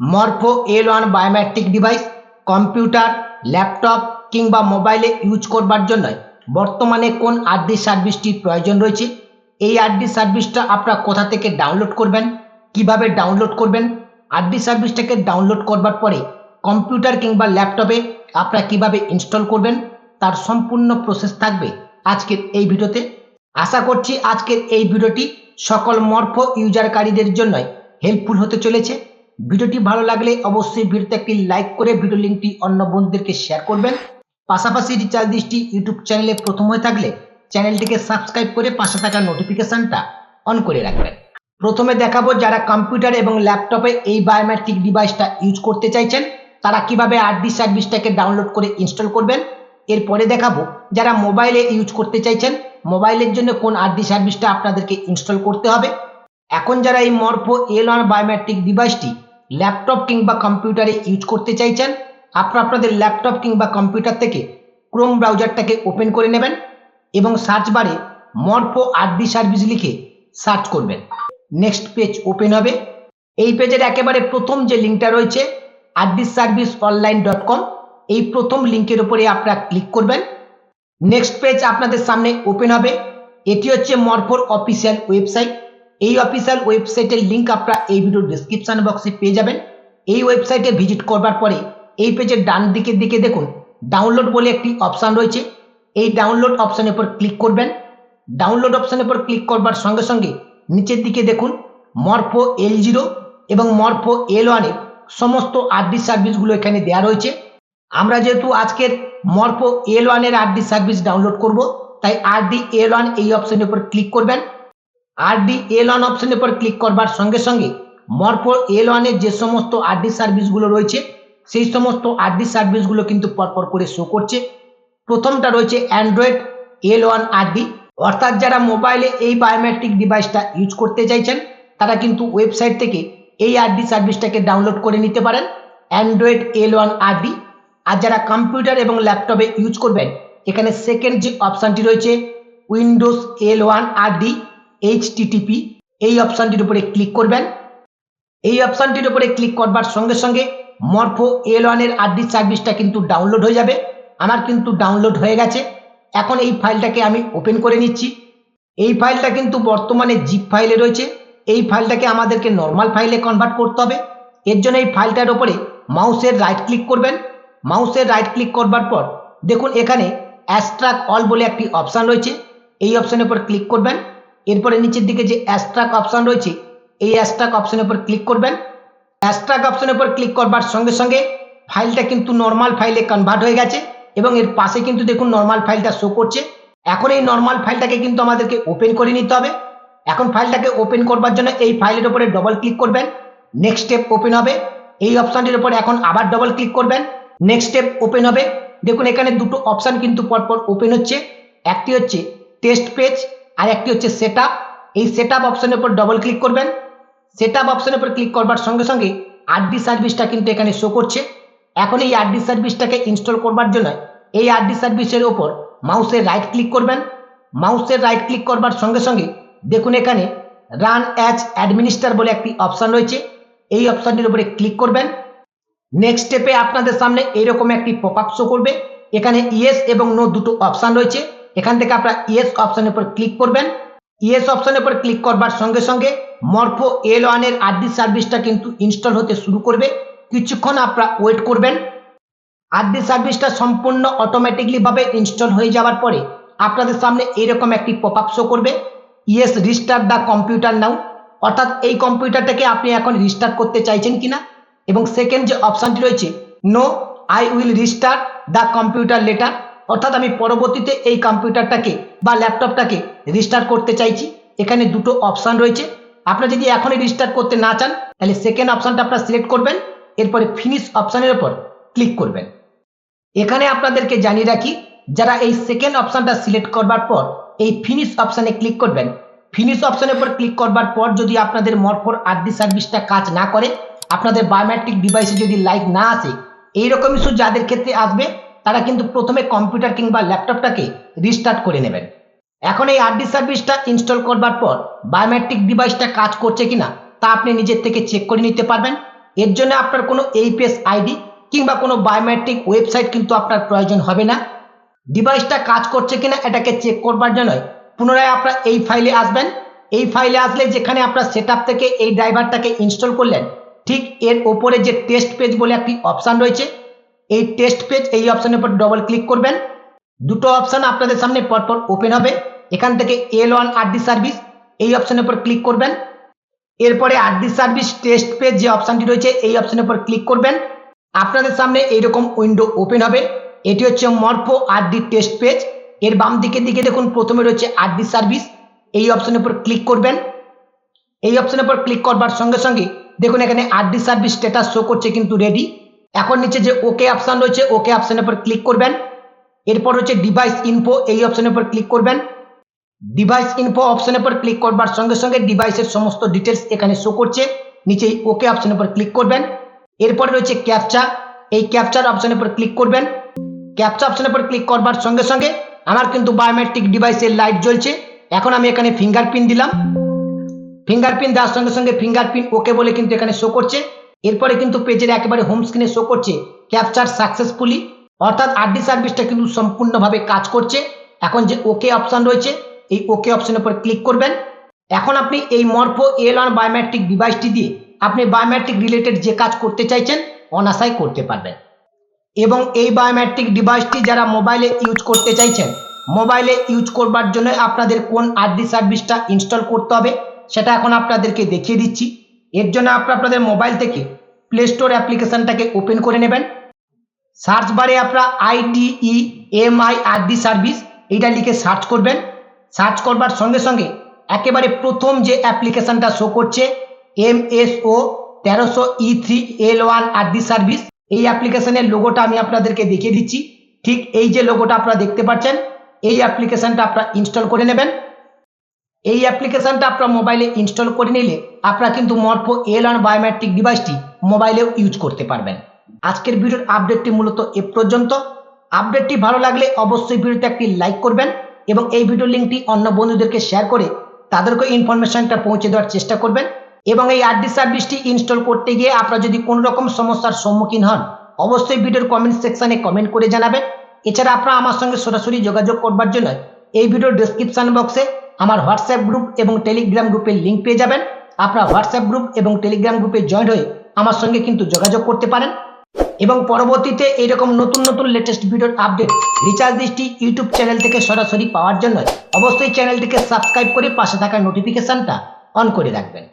Morpho L one biometric device, computer, laptop কিংবা মোবাইলে use করবার জন্য বর্তমানে কোন আরডি সার্ভিসটির প্রয়োজন রয়েছে? এই আরডি সার্ভিসটা আপনারা কোথা থেকে ডাউনলোড করবেন? কীভাবে ডাউনলোড করবেন? আরডি সার্ভিসটাকে ডাউনলোড করবার পরে কম্পিউটার কিংবা ল্যাপটপে আপনারা কীভাবে ইনস্টল করবেন? তার সম্পূর্ণ প্রসেস থাকবে আজকের এই ভিডিওতে। আশা করছি আজকের এই ভিডিওটি সকল মরফো ইউজারকারীদের জন্যই হেল্পফুল হতে চলেছে। ভিডিওটি ভালো লাগলে অবশ্যই ভিডিওতে একটি লাইক করে ভিডিও লিঙ্কটি অন্য বন্ধুদেরকে শেয়ার করবেন। পাশাপাশি রিচার্জ দৃষ্টি ইউটিউব চ্যানেলে প্রথম হয়ে থাকলে চ্যানেলটিকে সাবস্ক্রাইব করে পাশে থাকা নোটিফিকেশনটা অন করে রাখবেন। প্রথমে দেখাবো যারা কম্পিউটার এবং ল্যাপটপে এই বায়োমেট্রিক ডিভাইসটা ইউজ করতে চাইছেন, তারা কীভাবে আরডি সার্ভিসটাকে ডাউনলোড করে ইনস্টল করবেন। এরপরে দেখাবো যারা মোবাইলে ইউজ করতে চাইছেন মোবাইলের জন্য কোন আরডি সার্ভিসটা আপনাদেরকে ইনস্টল করতে হবে। এখন যারা এই মরফো এল ওয়ান বায়োমেট্রিক ডিভাইসটি ল্যাপটপ কিংবা কম্পিউটারে ইউজ করতে চাইছেন, আপনারা আপনাদের ল্যাপটপ কিংবা কম্পিউটার থেকে ক্রোম ব্রাউজারটাকে ওপেন করে নেবেন এবং সার্চ বারে মরফো আরডি সার্ভিস লিখে সার্চ করবেন। নেক্সট পেজ ওপেন হবে। এই পেজের একেবারে প্রথম যে লিঙ্কটা রয়েছে RD service online dot com এই প্রথম লিঙ্কের উপরে আপনারা ক্লিক করবেন। নেক্সট পেজ আপনাদের সামনে ওপেন হবে। এটি হচ্ছে মরফোর অফিসিয়াল ওয়েবসাইট এই অফিসিয়াল ওয়েবসাইটের লিঙ্ক আপনারা এই ভিডিওর ডিসক্রিপশন বক্সে পেয়ে যাবেন। এই ওয়েবসাইটে ভিজিট করবার পরে এই পেজের ডান দিকের দিকে দেখুন ডাউনলোড বলে একটি অপশান রয়েছে। এই ডাউনলোড অপশানের উপর ক্লিক করবেন। ডাউনলোড অপশানের উপর ক্লিক করবার সঙ্গে সঙ্গে নিচের দিকে দেখুন মরফো এল জিরো এবং মরফো এল ওয়ানের সমস্ত আরডি সার্ভিসগুলো এখানে দেওয়া রয়েছে। আমরা যেহেতু আজকের মরফো এল ওয়ানের আরডি সার্ভিস ডাউনলোড করব, তাই আরডি এল ওয়ান এই অপশানের উপর ক্লিক করবেন। আরডি এল ওয়ান অপশনের উপর ক্লিক করবার সঙ্গে সঙ্গে মরফো এল ওয়ানের যে সমস্ত আরডি সার্ভিসগুলো রয়েছে, সেই সমস্ত আরডি সার্ভিসগুলো কিন্তু পরপর করে শো করছে। প্রথমটা রয়েছে অ্যান্ড্রয়েড এল ওয়ান আরডি অর্থাৎ যারা মোবাইলে এই বায়োমেট্রিক ডিভাইসটা ইউজ করতে চাইছেন, তারা কিন্তু ওয়েবসাইট থেকে এই আরডি সার্ভিসটাকে ডাউনলোড করে নিতে পারেন। অ্যান্ড্রয়েড এল ওয়ান আরডি আর যারা কম্পিউটার এবং ল্যাপটপে ইউজ করবেন, এখানে সেকেন্ড যে অপশানটি রয়েছে Windows L one RD HTTP এই অপশানটির উপরে ক্লিক করবেন। এই অপশানটির উপরে ক্লিক করবার সঙ্গে সঙ্গে মরফো এল ওয়ানের আরডি সার্ভিসটা কিন্তু ডাউনলোড হয়ে যাবে। আমার কিন্তু ডাউনলোড হয়ে গেছে। এখন এই ফাইলটাকে আমি ওপেন করে নিচ্ছি। এই ফাইলটা কিন্তু বর্তমানে জিপ ফাইলে রয়েছে। এই ফাইলটাকে আমাদেরকে নর্মাল ফাইলে কনভার্ট করতে হবে। এর জন্য এই ফাইলটার ওপরে মাউসের রাইট ক্লিক করবেন। মাউসের রাইট ক্লিক করবার পর দেখুন এখানে অ্যাস্ট্রাক অল বলে একটি অপশান রয়েছে। এই অপশানের উপর ক্লিক করবেন। এরপরে নিচের দিকে যে অ্যাস্ট্রাক অপশন রয়েছে, এই অ্যাস্ট্রাক অপশনের উপর ক্লিক করবেন। অ্যাস্ট্রাক অপশনের উপর ক্লিক করবার সঙ্গে সঙ্গে ফাইলটা কিন্তু নর্মাল ফাইলে কনভার্ট হয়ে গেছে এবং এর পাশে কিন্তু দেখুন নর্মাল ফাইলটা শো করছে। এখন এই নর্মাল ফাইলটাকে কিন্তু আমাদেরকে ওপেন করে নিতে হবে। এখন ফাইলটাকে ওপেন করবার জন্য এই ফাইলের উপরে ডবল ক্লিক করবেন। নেক্সট স্টেপ ওপেন হবে। এই অপশানটির উপরে এখন আবার ডবল ক্লিক করবেন। নেক্সট স্টেপ ওপেন হবে। দেখুন এখানে দুটো অপশান কিন্তু পরপর ওপেন হচ্ছে। একটি হচ্ছে টেস্ট পেজ আর একটি হচ্ছে সেট এই সেট আপ অপশনের উপর ডবল ক্লিক করবেন। সেট আপ অপশনের উপর ক্লিক করবার সঙ্গে সঙ্গে আরডি সার্ভিসটা কিন্তু এখানে শো করছে। এখন এই আরডি সার্ভিসটাকে ইনস্টল করবার জন্য এই আরডি সার্ভিসের ওপর মাউসের রাইট ক্লিক করবেন। মাউসের রাইট ক্লিক করবার সঙ্গে সঙ্গে দেখুন এখানে রান অ্যাজ অ্যাডমিনিস্টার বলে একটি অপশান রয়েছে। এই অপশানটির উপরে ক্লিক করবেন। নেক্সট স্টেপে আপনাদের সামনে এইরকম একটি পপ আপ শো করবে। এখানে ইয়েস এবং নো দুটো অপশান রয়েছে। এখান থেকে আপনারা ইয়েস অপশানের উপর ক্লিক করবেন। ইয়েস অপশানের উপর ক্লিক করবার সঙ্গে সঙ্গে মরফো এল ওয়ানের আরডি সার্ভিসটা কিন্তু ইনস্টল হতে শুরু করবে। কিছুক্ষণ আপনারা ওয়েট করবেন। আরডি সার্ভিসটা সম্পূর্ণ অটোমেটিকলি ভাবে ইনস্টল হয়ে যাওয়ার পরে আপনাদের সামনে এরকম একটি পপ আপ শো করবে। Yes restart the computer now অর্থাৎ এই কম্পিউটারটাকে আপনি এখন রিস্টার্ট করতে চাইছেন কিনা? এবং সেকেন্ড যে অপশানটি রয়েছে no I will restart the computer later অর্থাৎ আমি পরবর্তীতে এই কম্পিউটারটাকে বা ল্যাপটপটাকে রিস্টার্ট করতে চাইছি। এখানে দুটো অপশান রয়েছে। আপনারা যদি এখনই রিস্টার্ট করতে না চান, তাহলে সেকেন্ড অপশানটা আপনারা সিলেক্ট করবেন। এরপরে ফিনিশ অপশানের ওপর ক্লিক করবেন। এখানে আপনাদেরকে জানিয়ে রাখি, যারা এই সেকেন্ড অপশানটা সিলেক্ট করবার পর এই ফিনিশ অপশানে ক্লিক করবেন ফিনিশ অপশানের উপর ক্লিক করবার পর যদি আপনাদের মরফোর আরডি সার্ভিসটা কাজ না করে, আপনাদের বায়োমেট্রিক ডিভাইসে যদি লাইট না আসে, এইরকম ইস্যু যাদের ক্ষেত্রে আসবে তারা কিন্তু প্রথমে কম্পিউটার কিংবা ল্যাপটপটাকে রিস্টার্ট করে নেবেন। এখন এই আরডি সার্ভিসটা ইনস্টল করবার পর বায়োমেট্রিক ডিভাইসটা কাজ করছে কিনা তা আপনি নিজের থেকে চেক করে নিতে পারবেন। এর জন্য আপনার কোনো এইপিএস আইডি কিংবা কোনো বায়োমেট্রিক ওয়েবসাইট কিন্তু আপনার প্রয়োজন হবে না। ডিভাইসটা কাজ করছে কিনা এটাকে চেক করবার জন্য পুনরায় আপনার এই ফাইলে আসবেন। এই ফাইলে আসলে যেখানে আপনার সেট থেকে এই ড্রাইভারটাকে ইনস্টল করলেন, ঠিক এর ওপরে যে টেস্ট পেজ বলে একটি অপশান রয়েছে এই টেস্ট পেজ এই অপশনের উপর ডবল ক্লিক করবেন। দুটো অপশান আপনাদের সামনে পরপর ওপেন হবে। এখান থেকে এল ওয়ান আরডি সার্ভিস এই অপশনের উপর ক্লিক করবেন। এরপরে আরডি সার্ভিস টেস্ট পেজ যে অপশানটি রয়েছে, এই অপশনের উপর ক্লিক করবেন। আপনাদের সামনে এইরকম উইন্ডো ওপেন হবে। এটি হচ্ছে মরফো আরডি টেস্ট পেজ এর বাম দিকের দিকে দেখুন, প্রথমে রয়েছে আরডি সার্ভিস এই অপশনের উপর ক্লিক করবেন। এই অপশনের উপর ক্লিক করবার সঙ্গে সঙ্গে দেখুন, এখানে আরডি সার্ভিস স্ট্যাটাস শো করছে কিন্তু রেডি এখন নিচে যে ওকে অপশান রয়েছে ওকে অপশানের উপর ক্লিক করবেন। এরপর হচ্ছে ডিভাইস ইনফো এই অপশানের উপর ক্লিক করবেন। ডিভাইস ইনফো অপশনের উপর ক্লিক করবার সঙ্গে সঙ্গে ডিভাইসের সমস্ত ডিটেলস এখানে শো করছে। নিচে ওকে অপশনের উপর ক্লিক করবেন। এরপরে রয়েছে ক্যাপচা এই ক্যাপচার অপশনের উপর ক্লিক করবেন। ক্যাপচা অপশনের উপর ক্লিক করবার সঙ্গে সঙ্গে আমার কিন্তু বায়োমেট্রিক ডিভাইসের লাইট জ্বলছে। এখন আমি এখানে ফিঙ্গারপ্রিন্ট দিলাম। ফিঙ্গারপ্রিন্ট দেওয়ার সঙ্গে সঙ্গে ফিঙ্গারপ্রিন্ট ওকে বলে কিন্তু এখানে শো করছে। এরপরে কিন্তু পেজের একেবারে হোম স্ক্রিনে শো করছে ক্যাপচার সাকসেসফুলি অর্থাৎ আরডি সার্ভিসটা কিন্তু সম্পূর্ণভাবে কাজ করছে। এখন যে ওকে অপশান রয়েছে, এই ওকে অপশনের উপর ক্লিক করবেন। এখন আপনি এই মরফো এল অন বায়োমেট্রিক ডিভাইসটি দিয়ে আপনি বায়োমেট্রিক রিলেটেড যে কাজ করতে চাইছেন অনাসাই করতে পারবেন। এবং এই বায়োমেট্রিক ডিভাইসটি যারা মোবাইলে ইউজ করতে চাইছেন মোবাইলে ইউজ করবার জন্য আপনাদের কোন আরডি সার্ভিসটা ইনস্টল করতে হবে, সেটা এখন আপনাদেরকে দেখিয়ে দিচ্ছি। এর জন্য আপনারা আপনাদের মোবাইল থেকে প্লে স্টোর অ্যাপ্লিকেশনটাকে ওপেন করে নেবেন। সার্চ বারে আপনারা IDEMIA RD service এইটা লিখে সার্চ করবেন। সার্চ করবার সঙ্গে সঙ্গে একেবারে প্রথম যে অ্যাপ্লিকেশনটা শো করছে এম এস ও তেরোশো E three L one RD service এই অ্যাপ্লিকেশনের লোগোটা আমি আপনাদেরকে দেখিয়ে দিচ্ছি। ঠিক এই যে লোগোটা আপনারা দেখতে পাচ্ছেন, এই অ্যাপ্লিকেশনটা আপনারা ইনস্টল করে নেবেন। এই অ্যাপ্লিকেশনটা আপনার মোবাইলে ইনস্টল করে নিলে আপনারা কিন্তু মরফো এল ওয়ান বায়োমেট্রিক ডিভাইসটি মোবাইলেও ইউজ করতে পারবেন। আজকের ভিডিওর আপডেটটি মূলত এ পর্যন্ত। আপডেটটি ভালো লাগলে অবশ্যই ভিডিওতে একটি লাইক করবেন এবং এই ভিডিও লিঙ্কটি অন্য বন্ধুদেরকে শেয়ার করে তাদেরকে ইনফরমেশনটা পৌঁছে দেওয়ার চেষ্টা করবেন এবং এই আরডি সার্ভিসটি ইনস্টল করতে গিয়ে আপনারা যদি কোনো রকম সমস্যার সম্মুখীন হন, অবশ্যই ভিডিওর কমেন্ট সেকশনে কমেন্ট করে জানাবেন। এছাড়া আপনারা আমার সঙ্গে সরাসরি যোগাযোগ করবার জন্য এই ভিডিওর ডেসক্রিপশন বক্সে আমার হোয়াটসঅ্যাপ গ্রুপ এবং টেলিগ্রাম গ্রুপের লিঙ্ক পেয়ে যাবেন। আপনারা হোয়াটসঅ্যাপ গ্রুপ এবং টেলিগ্রাম গ্রুপে জয়েন হয়ে আমার সঙ্গে কিন্তু যোগাযোগ করতে পারেন। এবং পরবর্তীতে এইরকম নতুন নতুন লেটেস্ট ভিডিওর update recharge Drishti YouTube channel থেকে সরাসরি পাওয়ার জন্য অবশ্যই চ্যানেলটিকে সাবস্ক্রাইব করে পাশে থাকা নোটিফিকেশনটা অন করে রাখবেন।